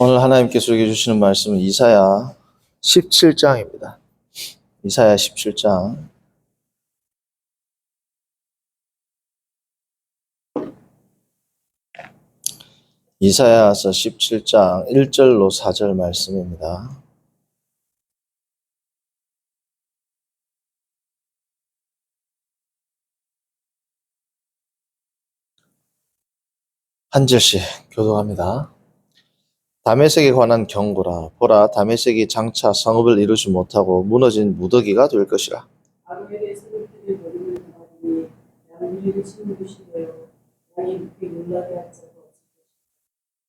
오늘 하나님께서 우리에게 주시는 말씀은 이사야 17장입니다. 이사야 17장. 이사야서 17장 1절로 4절 말씀입니다. 한 절씩 교독합니다. 다메섹에 관한 경고라. 보라 다메섹이 장차 성읍을 이루지 못하고 무너진 무더기가 될 것이라.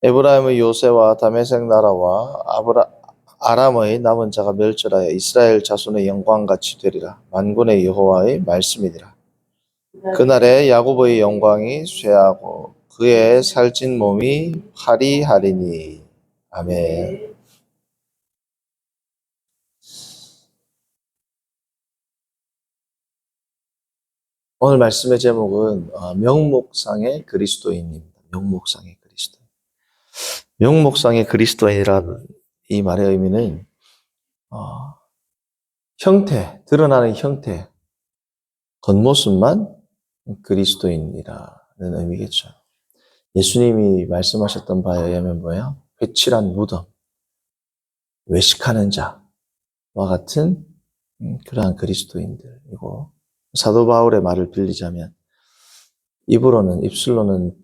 에브라임의 요새와 다메섹 나라와 아브라, 아람의 남은 자가 멸절하여 이스라엘 자손의 영광같이 되리라. 만군의 여호와의 말씀이니라. 그날에 야곱의 영광이 쇠하고 그의 살찐 몸이 파리하리니 아멘 오늘 말씀의 제목은 어, 명목상의 그리스도인입니다. 명목상의 그리스도인. 명목상의 그리스도인이라는 이 말의 의미는 어, 형태, 드러나는 형태, 겉모습만 그리스도인이라는 의미겠죠. 예수님이 말씀하셨던 바에 의하면 뭐예요? 회칠한 무덤, 외식하는 자와 같은 음, 그러한 그리스도인들이고 사도 바울의 말을 빌리자면 입으로는 입술로는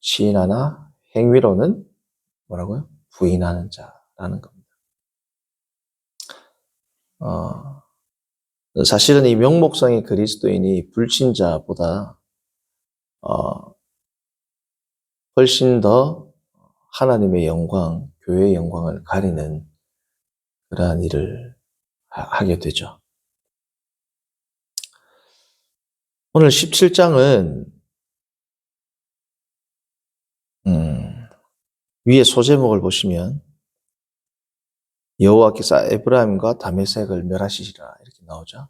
시인하나 행위로는 뭐라고요? 부인하는 자라는 겁니다. 어, 사실은 이 명목상의 그리스도인이 불신자보다 어, 훨씬 더 하나님의 영광, 교회의 영광을 가리는 그러한 일을 하- 하게 되죠. 오늘 17장은 음, 위에 소제목을 보시면 여호와께서 에브라임과 다메섹을 멸하시리라 이렇게 나오죠.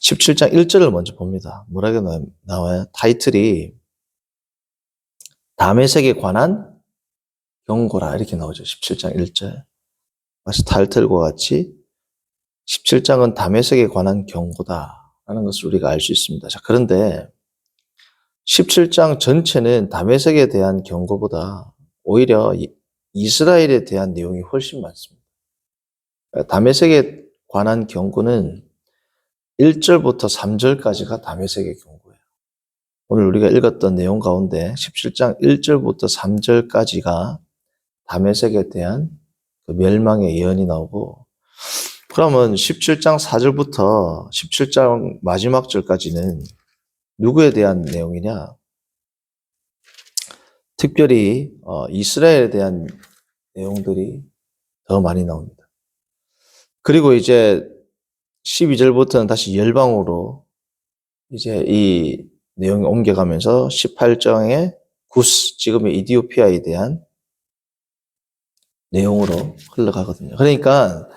17장 1절을 먼저 봅니다. 뭐라고 나- 나와요? 타이틀이 다메섹에 관한 경고라 이렇게 나오죠. 17장 1절. 마치 타이틀과 같이 17장은 다메섹에 관한 경고다라는 것을 우리가 알 수 있습니다. 자, 그런데 17장 전체는 다메섹에 대한 경고보다 오히려 이- 이스라엘에 대한 내용이 훨씬 많습니다. 다메섹에 관한 경고는 1절부터 3절까지가 다메섹의 경고예요. 오늘 우리가 읽었던 내용 가운데 17장 1절부터 3절까지가 다메섹에 대한 그 멸망의 예언이 나오고 그러면 17장 4절부터 17장 마지막 절까지는 누구에 대한 내용이냐? 특별히 어, 이스라엘에 대한 내용들이 더 많이 나옵니다. 그리고 이제 12절부터는 다시 열방으로 이제 이 내용이 옮겨가면서 18장의 구스, 지금의 이디오피아에 대한 내용으로 흘러가거든요. 그러니까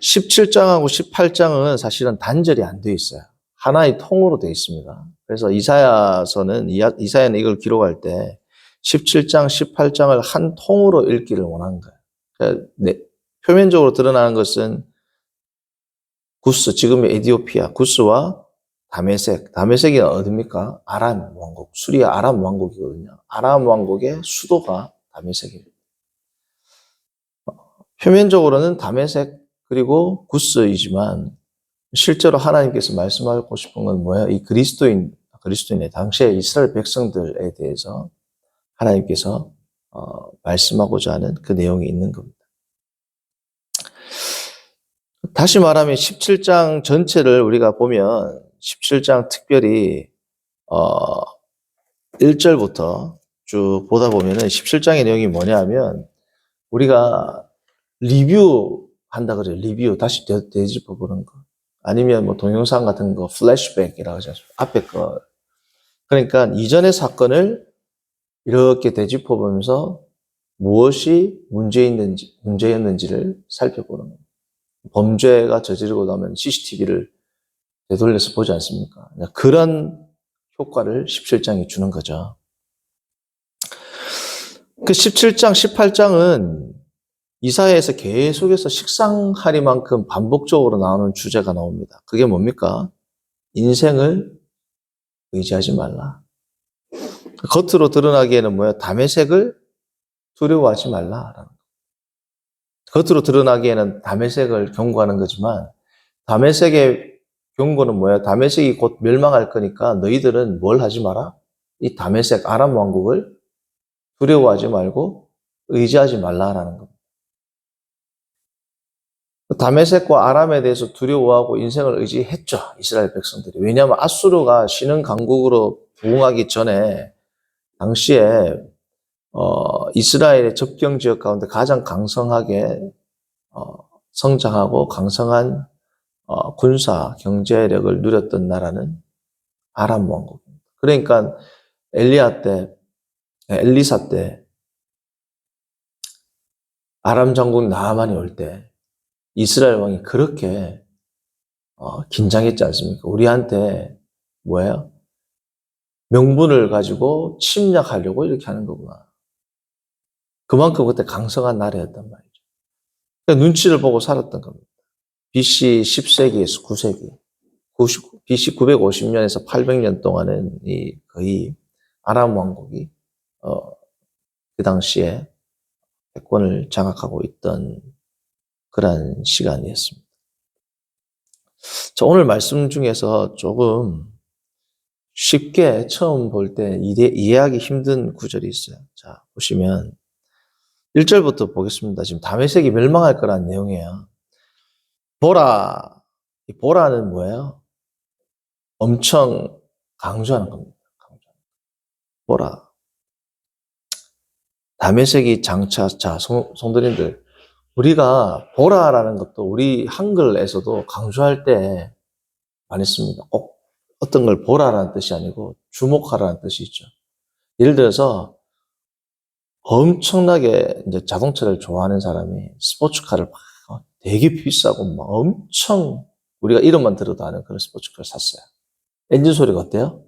17장하고 18장은 사실은 단절이 안 돼 있어요. 하나의 통으로 돼 있습니다. 그래서 이사야서는 이야- 이사야는 이걸 기록할 때 17장, 18장을 한 통으로 읽기를 원한 거예요. 그러니까 네, 표면적으로 드러나는 것은 구스, 지금의 에디오피아, 구스와 다메섹. 다메섹이 어딥니까? 아람 왕국, 수리아 아람 왕국이거든요. 아람 왕국의 수도가 다메섹입니다. 표면적으로는 다메섹 그리고 구스이지만 실제로 하나님께서 말씀하고 싶은 건 뭐예요? 이 그리스도인, 그리스도인의 당시에 이스라엘 백성들에 대해서 하나님께서 어, 말씀하고자 하는 그 내용이 있는 겁니다. 다시 말하면 17장 전체를 우리가 보면 17장 특별히 어 1절부터 쭉 보다 보면은 17장의 내용이 뭐냐면 우리가 리뷰 한다 그래요. 리뷰 다시 되, 되짚어 보는 거. 아니면 뭐 동영상 같은 거 플래시백이라고 하죠. 앞에 거. 그러니까 이전의 사건을 이렇게 되짚어 보면서 무엇이 문제 있는지 문제였는지를 살펴보는 거예요. 범죄가 저지르고 나면 CCTV를 되돌려서 보지 않습니까? 그런 효과를 17장이 주는 거죠. 그 17장, 18장은 이사야에서 계속해서 식상하리만큼 반복적으로 나오는 주제가 나옵니다. 그게 뭡니까? 인생을 의지하지 말라. 겉으로 드러나기에는 뭐야? 담의 색을 두려워하지 말라라는 거. 겉으로 드러나기에는 담의 색을 경고하는 거지만 담의 색의 경고는 뭐야? 담의 색이 곧 멸망할 거니까 너희들은 뭘 하지 마라? 이 담의 색 아람 왕국을 두려워하지 말고 의지하지 말라라는 겁니다. 다메섹과 아람에 대해서 두려워하고 인생을 의지했죠. 이스라엘 백성들이. 왜냐하면 아수르가 신흥 강국으로 부흥하기 전에 당시에 어, 이스라엘의 접경 지역 가운데 가장 강성하게 어, 성장하고 강성한 어, 군사 경제력을 누렸던 나라는 아람 왕국입니다. 그러니까 엘리야 때, 엘리사 때 아람 장군 나아만이 올 때 이스라엘 왕이 그렇게 어, 긴장했지 않습니까? 우리한테 뭐예요? 명분을 가지고 침략하려고 이렇게 하는 거구나. 그만큼 그때 강성한 나라였단 말이죠. 그러니까 눈치를 보고 살았던 겁니다. BC 10세기에서 9세기, 90, BC 950년에서 800년 동안은 이 거의 아람 왕국이 어, 그 당시에 패권을 장악하고 있던 그러한 시간이었습니다. 자, 오늘 말씀 중에서 조금 쉽게 처음 볼 때 이해하기 힘든 구절이 있어요. 자, 보시면 1절부터 보겠습니다. 지금 담의색이 멸망할 거란 내용이에요. 보라, 이 보라는 뭐예요? 엄청 강조하는 겁니다. 강조하는 거. 보라. 담의색이 장차, 자, 송, 성도님들, 우리가 보라라는 것도 우리 한글에서도 강조할 때 많이 씁니다. 꼭 어떤 걸 보라라는 뜻이 아니고 주목하라는 뜻이 있죠. 예를 들어서 엄청나게 이제 자동차를 좋아하는 사람이 스포츠카를 막 되게 비싸고 막 엄청 우리가 이름만 들어도 아는 그런 스포츠카를 샀어요. 엔진 소리가 어때요?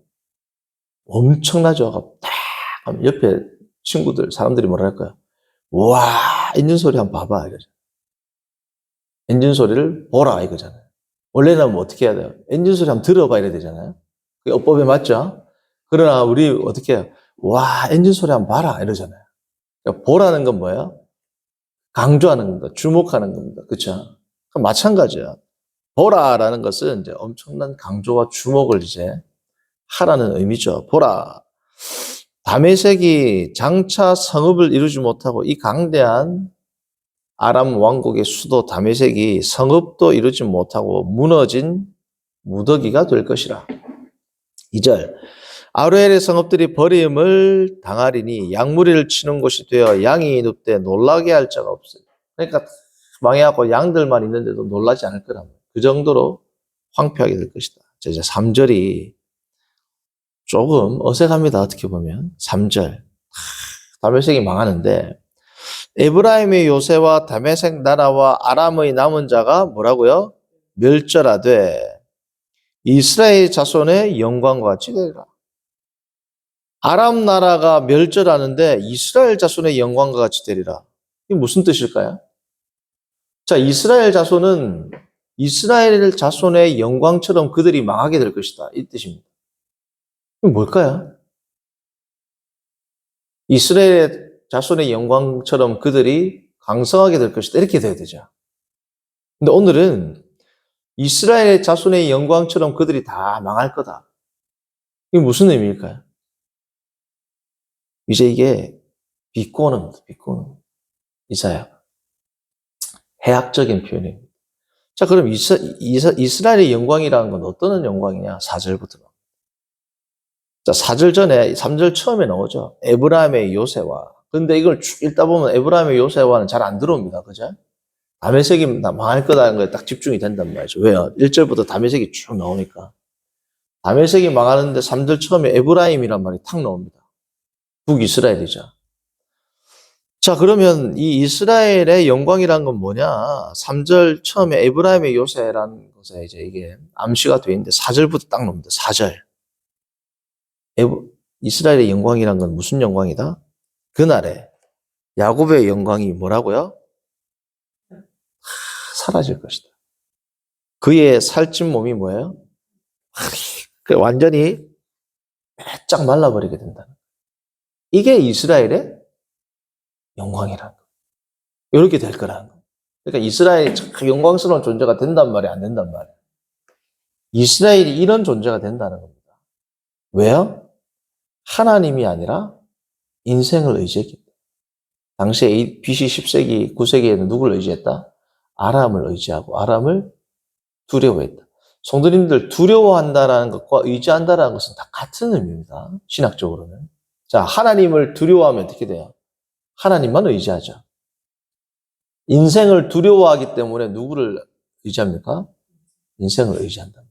엄청나죠? 딱 옆에 친구들, 사람들이 뭐라 할까요? 와, 엔진 소리 한번 봐봐. 이거죠. 엔진 소리를 보라. 이거잖아요. 원래는 뭐 어떻게 해야 돼요? 엔진 소리 한번 들어봐야 되잖아요. 그게 어법에 맞죠? 그러나 우리 어떻게 해요? 와, 엔진 소리 한번 봐라. 이러잖아요. 그러니까 보라는 건 뭐예요? 강조하는 겁니다. 주목하는 겁니다. 그쵸? 마찬가지야. 보라라는 것은 이제 엄청난 강조와 주목을 이제 하라는 의미죠. 보라. 다메섹이 장차 성읍을 이루지 못하고 이 강대한 아람 왕국의 수도 다메섹이 성읍도 이루지 못하고 무너진 무더기가 될 것이라. 2절 아루엘의 성읍들이 버림을 당하리니 양무리를 치는 곳이 되어 양이 눕되 놀라게 할 자가 없어요. 그러니까 망해갖고 양들만 있는데도 놀라지 않을 말이에요. 그 정도로 황폐하게 될 것이다. 자, 이제 3절이 조금 어색합니다. 어떻게 보면 3절 다메섹이 망하는데 에브라임의 요새와 다메섹 나라와 아람의 남은 자가 뭐라고요? 멸절하되 이스라엘 자손의 영광과 같이 되리라. 아람 나라가 멸절하는데 이스라엘 자손의 영광과 같이 되리라. 이게 무슨 뜻일까요? 자, 이스라엘 자손은 이스라엘 자손의 영광처럼 그들이 망하게 될 것이다. 이 뜻입니다. 뭘까요? 이스라엘 자손의 영광처럼 그들이 강성하게 될 것이다. 이렇게 돼야 되죠. 근데 오늘은 이스라엘 자손의 영광처럼 그들이 다 망할 거다. 이게 무슨 의미일까요? 이제 이게 비꼬는, 비꼬는. 이사야. 해학적인 표현입니다. 자, 그럼 이스, 이스, 이스라엘의 영광이라는 건 어떤 영광이냐? 4절부터. 자, 4절 전에 3절 처음에 나오죠. 에브라임의 요새와. 근데 이걸 쭉 읽다 보면 에브라임의 요새와는 잘 안 들어옵니다. 그죠? 다메섹이 망할 거다는 거에 딱 집중이 된단 말이죠. 왜요? 1절부터 다메섹이 쭉 나오니까. 다메섹이 망하는데 3절 처음에 에브라임이란 말이 탁 나옵니다. 북이스라엘이죠. 자, 그러면 이 이스라엘의 영광이란 건 뭐냐? 3절 처음에 에브라임의 요새라는 것에 이제 이게 암시가 되어 있는데 4절부터 딱 나옵니다. 4절. 이스라엘의 영광이란 건 무슨 영광이다? 그날에 야곱의 영광이 뭐라고요? 사라질 것이다. 그의 살찐 몸이 뭐예요? 그 완전히 바짝 말라버리게 된다. 이게 이스라엘의 영광이라는 거. 이렇게 될 거라는 거. 그러니까 이스라엘이 참 영광스러운 존재가 된단 말이야, 안 된단 말이야. 이스라엘이 이런 존재가 된다는 겁니다. 왜요? 하나님이 아니라 인생을 의지했기 때문에. 당시에 이 BC 10세기, 9세기에는 누구를 의지했다? 아람을 의지하고 아람을 두려워했다. 성도님들 두려워한다라는 것과 의지한다라는 것은 다 같은 의미입니다. 신학적으로는. 자, 하나님을 두려워하면 어떻게 돼요? 하나님만 의지하죠. 인생을 두려워하기 때문에 누구를 의지합니까? 인생을 의지한다.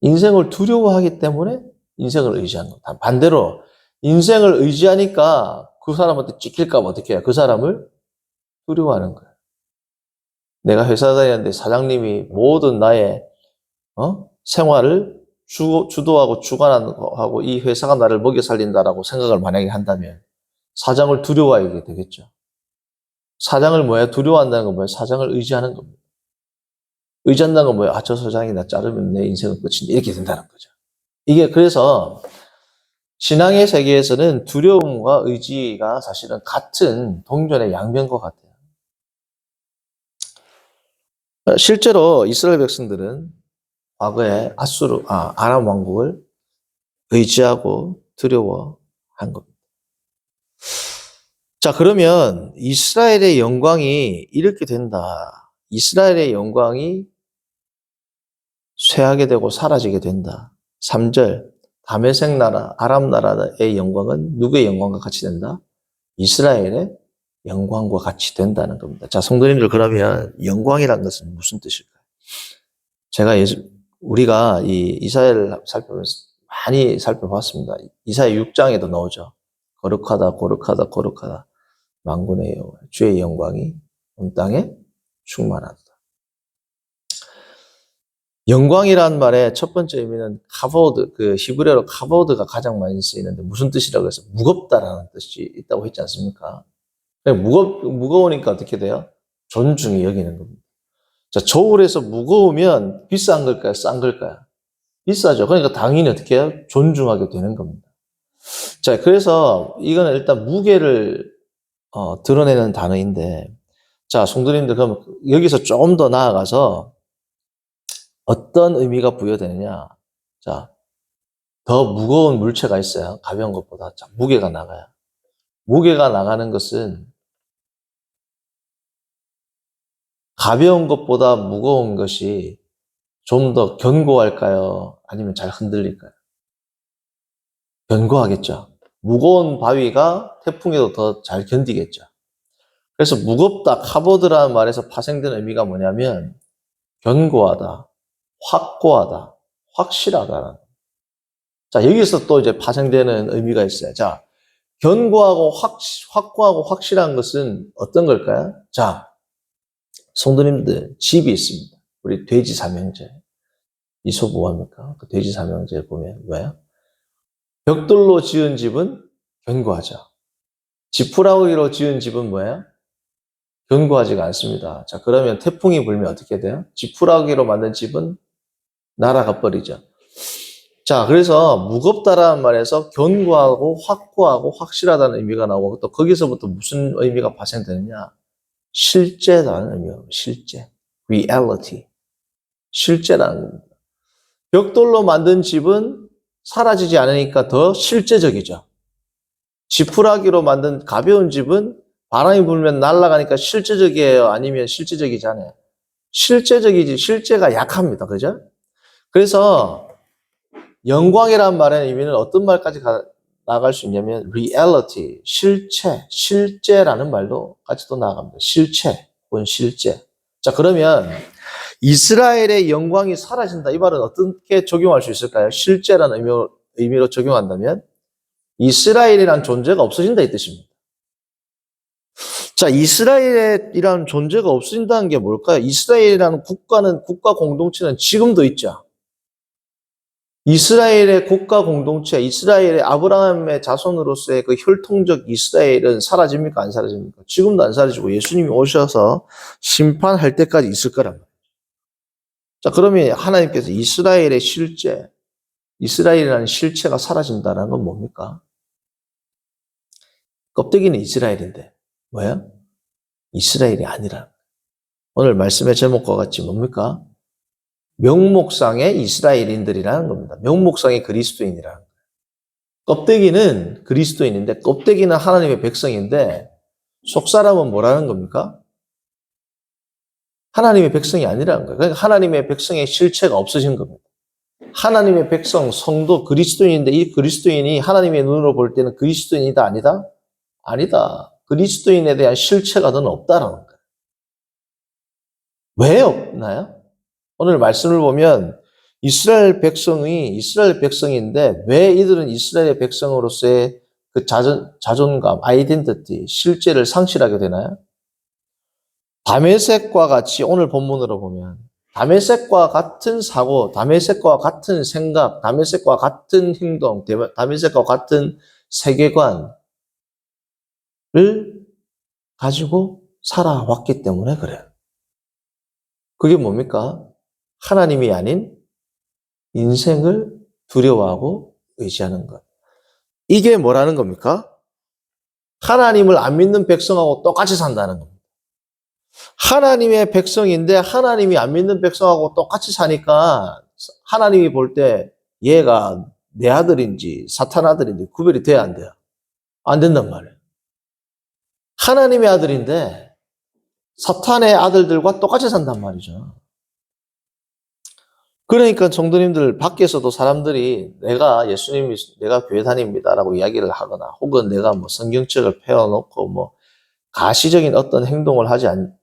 인생을 두려워하기 때문에 인생을 의지하는 거다. 반대로 인생을 의지하니까 그 사람한테 찍힐까 봐 어떻게 해요? 그 사람을 두려워하는 거예요. 내가 회사 다니는데 사장님이 모든 나의 어? 생활을 주, 주도하고 주관하고 이 회사가 나를 먹여 살린다라고 생각을 만약에 한다면 사장을 두려워하게 되겠죠. 사장을 뭐야? 두려워한다는 건 뭐예요? 사장을 의지하는 겁니다. 의지한다는 건 뭐예요? 아, 저 사장이 나 자르면 내 인생은 끝인데 이렇게 된다는 거죠. 이게 그래서 신앙의 세계에서는 두려움과 의지가 사실은 같은 동전의 양면과 같아요. 실제로 이스라엘 백성들은 과거에 아수르, 아, 아람 왕국을 의지하고 두려워한 겁니다. 자, 그러면 이스라엘의 영광이 이렇게 된다. 이스라엘의 영광이 쇠하게 되고 사라지게 된다. 3절, 다메섹 나라, 아람 나라의 영광은 누구의 영광과 같이 된다? 이스라엘의 영광과 같이 된다는 겁니다. 자, 성도님들 그러면 영광이란 것은 무슨 뜻일까요? 제가 예수, 우리가 이 이사야를 살펴보면서 많이 살펴봤습니다. 이사야 6장에도 나오죠. 거룩하다, 거룩하다, 거룩하다. 만군의 여호와, 주의 영광이 온 땅에 충만하다. 영광이란 말의 첫 번째 의미는 카보드, 그 히브리어로 카보드가 가장 많이 쓰이는데 무슨 뜻이라고 해서 무겁다라는 뜻이 있다고 했지 않습니까? 무겁, 무거우니까 어떻게 돼요? 존중이 여기는 겁니다. 자, 저울에서 무거우면 비싼 걸까요? 싼 걸까요? 비싸죠. 그러니까 당연히 어떻게 해요? 존중하게 되는 겁니다. 자, 그래서 이거는 일단 무게를 어, 드러내는 단어인데, 자, 성도님들, 그럼 여기서 좀 더 나아가서 어떤 의미가 부여되느냐? 자, 더 무거운 물체가 있어요. 가벼운 것보다. 자, 무게가 나가요. 무게가 나가는 것은 가벼운 것보다 무거운 것이 좀 더 견고할까요? 아니면 잘 흔들릴까요? 견고하겠죠. 무거운 바위가 태풍에도 더 잘 견디겠죠. 그래서 무겁다, 카보드라는 말에서 파생된 의미가 뭐냐면 견고하다, 확고하다, 확실하다라는. 자, 여기서 또 이제 파생되는 의미가 있어요. 자, 견고하고 확, 확고하고 확실한 것은 어떤 걸까요? 자, 성도님들, 집이 있습니다. 우리 돼지 삼형제. 이소 뭐합니까? 그 돼지 삼형제 보면 뭐예요? 벽돌로 지은 집은 견고하죠. 지푸라기로 지은 집은 뭐예요? 견고하지가 않습니다. 자, 그러면 태풍이 불면 어떻게 돼요? 지푸라기로 만든 집은 날아가 버리죠. 자, 그래서 무겁다라는 말에서 견고하고 확고하고 확실하다는 의미가 나오고 또 거기서부터 무슨 의미가 발생되느냐? 실제라는 의미예요. 실제. reality. 실제라는 겁니다. 벽돌로 만든 집은 사라지지 않으니까 더 실제적이죠. 지푸라기로 만든 가벼운 집은 바람이 불면 날아가니까 실제적이에요? 아니면 실제적이지 않아요? 실제적이지, 실제가 약합니다. 그죠? 그래서 영광이란 말의 의미는 어떤 말까지 가, 나갈 수 있냐면 reality, 실체, 실제라는 말도 같이 또 나갑니다. 실체 혹은 실제. 자, 그러면 이스라엘의 영광이 사라진다. 이 말은 어떻게 적용할 수 있을까요? 실제라는 의미로, 의미로 적용한다면 이스라엘이란 존재가 없어진다 이 뜻입니다. 자, 이스라엘이라는 존재가 없어진다는 게 뭘까요? 이스라엘이라는 국가는 국가 공동체는 지금도 있죠. 이스라엘의 국가 공동체, 이스라엘의 아브라함의 자손으로서의 그 혈통적 이스라엘은 사라집니까? 안 사라집니까? 지금도 안 사라지고 예수님이 오셔서 심판할 때까지 있을 거란 말이에요. 자, 그러면 하나님께서 이스라엘의 실제, 이스라엘이라는 실체가 사라진다는 건 뭡니까? 껍데기는 이스라엘인데, 뭐야? 이스라엘이 아니라. 오늘 말씀의 제목과 같이 뭡니까? 명목상의 이스라엘인들이라는 겁니다. 명목상의 그리스도인이라는 거예요. 껍데기는 그리스도인인데, 껍데기는 하나님의 백성인데, 속사람은 뭐라는 겁니까? 하나님의 백성이 아니라는 거예요. 그러니까 하나님의 백성의 실체가 없어진 겁니다. 하나님의 백성, 성도, 그리스도인인데 이 그리스도인이 하나님의 눈으로 볼 때는 그리스도인이다, 아니다? 아니다. 그리스도인에 대한 실체가 너는 없다라는 거예요. 왜 없나요? 오늘 말씀을 보면 이스라엘 백성이 이스라엘 백성인데 왜 이들은 이스라엘 백성으로서의 그 자존, 자존감, 아이덴티티, 실제를 상실하게 되나요? 다메섹과 같이 오늘 본문으로 보면 다메섹과 같은 사고, 다메섹과 같은 생각, 다메섹과 같은 행동, 다메섹과 같은 세계관을 가지고 살아왔기 때문에 그래요. 그게 뭡니까? 하나님이 아닌 인생을 두려워하고 의지하는 것. 이게 뭐라는 겁니까? 하나님을 안 믿는 백성하고 똑같이 산다는 겁니다. 하나님의 백성인데 하나님이 안 믿는 백성하고 똑같이 사니까 하나님이 볼 때 얘가 내 아들인지 사탄 아들인지 구별이 돼야 안 돼요? 안 된단 말이에요. 하나님의 아들인데 사탄의 아들들과 똑같이 산단 말이죠. 그러니까 성도님들 밖에서도 사람들이 내가 예수님이 내가 교회 다닙니다라고 이야기를 하거나 혹은 내가 뭐 성경책을 펴놓고 뭐 가시적인 어떤 행동을 하지 않,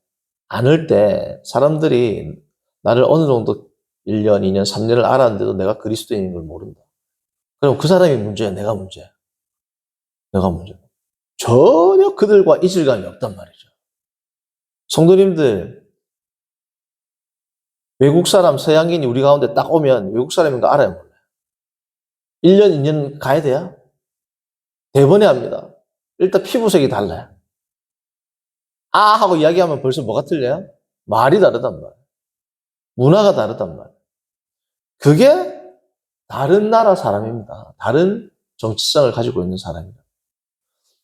않을 때 사람들이 나를 어느 정도 1년, 2년, 3년을 알았는데도 내가 그리스도인인 걸 모른다. 그럼 그 사람이 문제야, 내가 문제야. 내가 문제야. 전혀 그들과 이질감이 없단 말이죠. 성도님들, 외국 사람, 서양인이 우리 가운데 딱 오면 외국 사람인 거 알아요, 몰라요? 1년, 2년 가야 돼요? 대번에 합니다. 일단 피부색이 달라요. 아 하고 이야기하면 벌써 뭐가 틀려요? 말이 다르단 말이에요. 문화가 다르단 말이에요. 그게 다른 나라 사람입니다. 다른 정치성을 가지고 있는 사람입니다.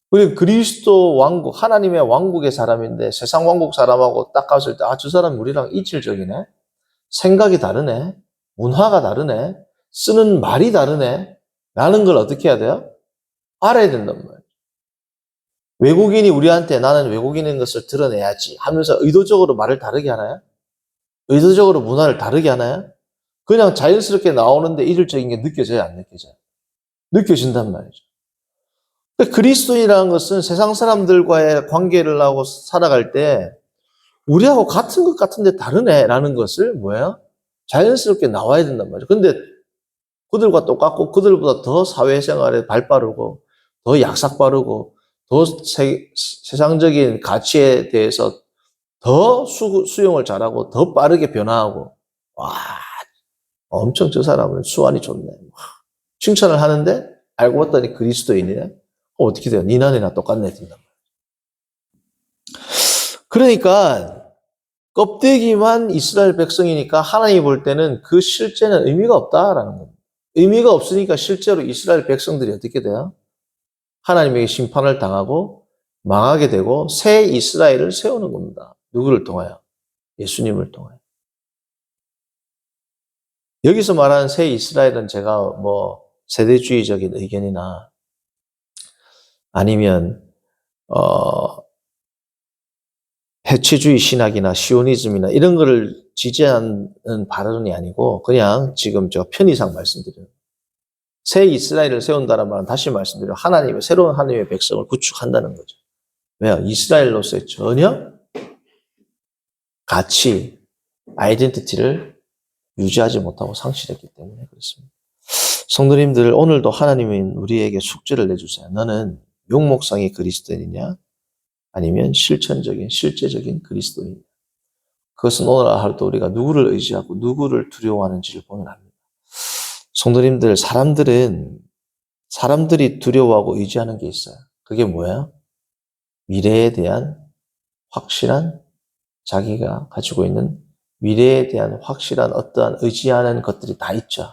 그리고 그리스도 왕국, 하나님의 왕국의 사람인데 세상 왕국 사람하고 딱 갔을 때, 아, 저 사람 우리랑 이질적이네? 생각이 다르네? 문화가 다르네? 쓰는 말이 다르네? 라는 걸 어떻게 해야 돼요? 알아야 된단 말이에요. 외국인이 우리한테 나는 외국인인 것을 드러내야지 하면서 의도적으로 말을 다르게 하나요? 의도적으로 문화를 다르게 하나요? 그냥 자연스럽게 나오는데 이질적인 게 느껴져요? 안 느껴져요? 느껴진단 말이죠. 그리스도인이라는 것은 세상 사람들과의 관계를 하고 살아갈 때 우리하고 같은 것 같은데 다르네 라는 것을 뭐야? 자연스럽게 나와야 된단 말이죠. 근데 그들과 똑같고 그들보다 더 사회생활에 발 빠르고 더 약삭 빠르고 더 세, 세상적인 가치에 대해서 더 수, 수용을 잘하고 더 빠르게 변화하고 와 엄청 저 사람은 수완이 좋네 칭찬을 하는데 알고 봤더니 그리스도인이네 어떻게 돼요? 니나네나 똑같네 된단 그러니까 껍데기만 이스라엘 백성이니까 하나님이 볼 때는 그 실제는 의미가 없다라는 겁니다. 의미가 없으니까 실제로 이스라엘 백성들이 어떻게 돼요? 하나님에게 심판을 당하고 망하게 되고 새 이스라엘을 세우는 겁니다. 누구를 통하여? 예수님을 통하여. 여기서 말하는 새 이스라엘은 제가 뭐 세대주의적인 의견이나 아니면 어 해체주의 신학이나 시오니즘이나 이런 거를 지지하는 발언이 아니고 그냥 지금 저 편의상 말씀드려요. 새 이스라엘을 세운다는 말은 다시 말씀드려 하나님의 새로운 하나님의 백성을 구축한다는 거죠. 왜요? 이스라엘로서의 전혀 가치, 아이덴티티를 유지하지 못하고 상실했기 때문에 그렇습니다. 성도님들 오늘도 하나님은 우리에게 숙제를 내주세요. 너는 용목상의 그리스도인이냐? 아니면 실천적인, 실제적인 그리스도인. 그것은 오늘 하루도 우리가 누구를 의지하고 누구를 두려워하는지를 보면 압니다. 성도님들, 사람들은 사람들이 두려워하고 의지하는 게 있어요. 그게 뭐야? 미래에 대한 확실한 자기가 가지고 있는 미래에 대한 확실한 어떠한 의지하는 것들이 다 있죠.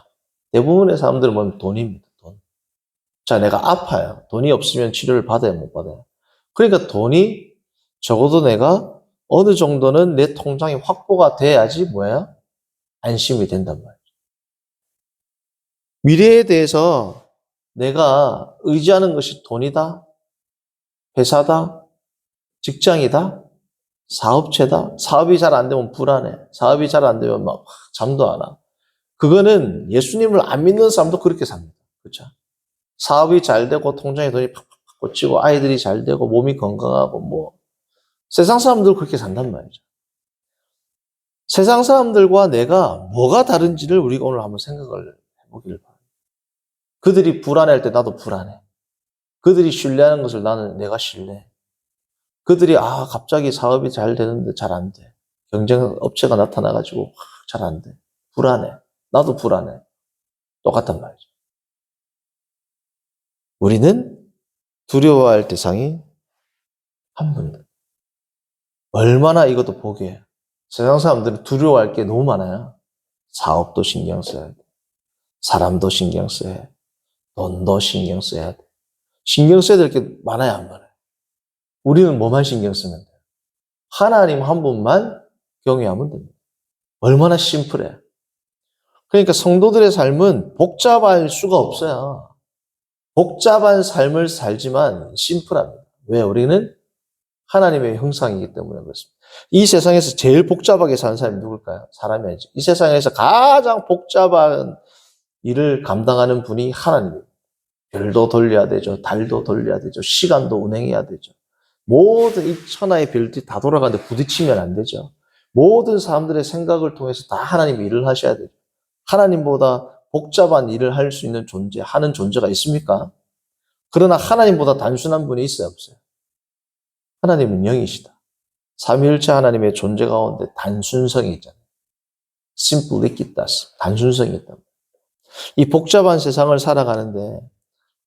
대부분의 사람들은 뭐냐면 돈입니다. 돈. 자, 내가 아파요. 돈이 없으면 치료를 받아야 못 받아요. 그러니까 돈이 적어도 내가 어느 정도는 내 통장이 확보가 돼야지 뭐야? 안심이 된단 말이에요. 미래에 대해서 내가 의지하는 것이 돈이다, 회사다, 직장이다, 사업체다. 사업이 잘 안 되면 불안해. 사업이 잘 안 되면 막 잠도 안 와. 그거는 예수님을 안 믿는 사람도 그렇게 삽니다. 그렇죠? 사업이 잘 되고 통장에 돈이 팍 꽂히고 아이들이 잘 되고 몸이 건강하고 뭐 세상 사람들 그렇게 산단 말이죠. 세상 사람들과 내가 뭐가 다른지를 우리가 오늘 한번 생각을 해보기를 바랍니다. 그들이 불안할 때 나도 불안해. 그들이 신뢰하는 것을 나는 내가 신뢰해. 그들이 아 갑자기 사업이 잘 되는데 잘 안 돼. 경쟁 업체가 나타나가지고 잘 안 돼. 불안해. 나도 불안해. 똑같단 말이죠. 우리는 두려워할 대상이 한 분. 얼마나 이것도 보게. 세상 사람들은 두려워할 게 너무 많아요. 사업도 신경 써야 돼. 사람도 신경 써야 돼. 돈도 신경 써야 돼. 신경 써야 될 게 많아요, 안 많아요? 우리는 뭐만 신경 쓰면 돼요? 하나님 한 분만 경외하면 됩니다. 얼마나 심플해. 그러니까 성도들의 삶은 복잡할 수가 없어요. 복잡한 삶을 살지만 심플합니다. 왜? 우리는 하나님의 형상이기 때문에 그렇습니다. 이 세상에서 제일 복잡하게 사는 사람이 누굴까요? 사람이 아니죠. 이 세상에서 가장 복잡한 일을 감당하는 분이 하나님입니다. 별도 돌려야 되죠. 달도 돌려야 되죠. 시간도 운행해야 되죠. 모든 이 천하의 별들이 다 돌아가는데 부딪히면 안 되죠. 모든 사람들의 생각을 통해서 다 하나님 일을 하셔야 되죠. 하나님보다 복잡한 일을 할 수 있는 존재, 하는 존재가 있습니까? 그러나 하나님보다 단순한 분이 있어요, 없어요? 하나님은 영이시다. 삼위일체 하나님의 존재 가운데 단순성이 있잖아요. 심플리키타스, 단순성이 있다. 이 복잡한 세상을 살아가는데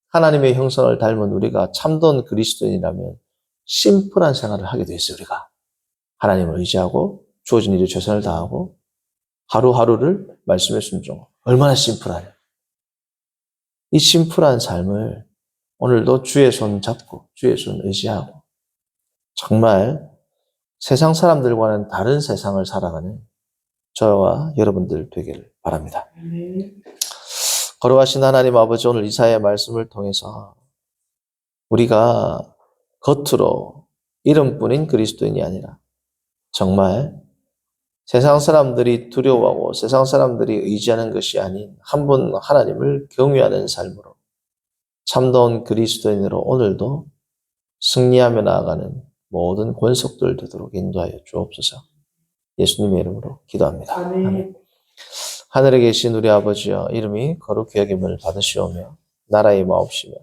하나님의 형상을 닮은 우리가 참된 그리스도인이라면 심플한 생활을 하게 돼 있어요, 우리가. 하나님을 의지하고 주어진 일에 최선을 다하고 하루하루를 말씀에 순종하고 얼마나 심플하냐. 이 심플한 삶을 오늘도 주의 손 잡고 주의 손 의지하고 정말 세상 사람들과는 다른 세상을 살아가는 저와 여러분들 되기를 바랍니다. 거룩하신 하나님 아버지 오늘 이사의 말씀을 통해서 우리가 겉으로 이름뿐인 그리스도인이 아니라 정말 세상 사람들이 두려워하고 세상 사람들이 의지하는 것이 아닌 한 분 하나님을 경외하는 삶으로 참다운 그리스도인으로 오늘도 승리하며 나아가는 모든 권속들 되도록 인도하여 주옵소서. 예수님의 이름으로 기도합니다. 아멘. 하늘에 계신 우리 아버지여 이름이 거룩히 여김을 받으시오며 나라의 마옵시며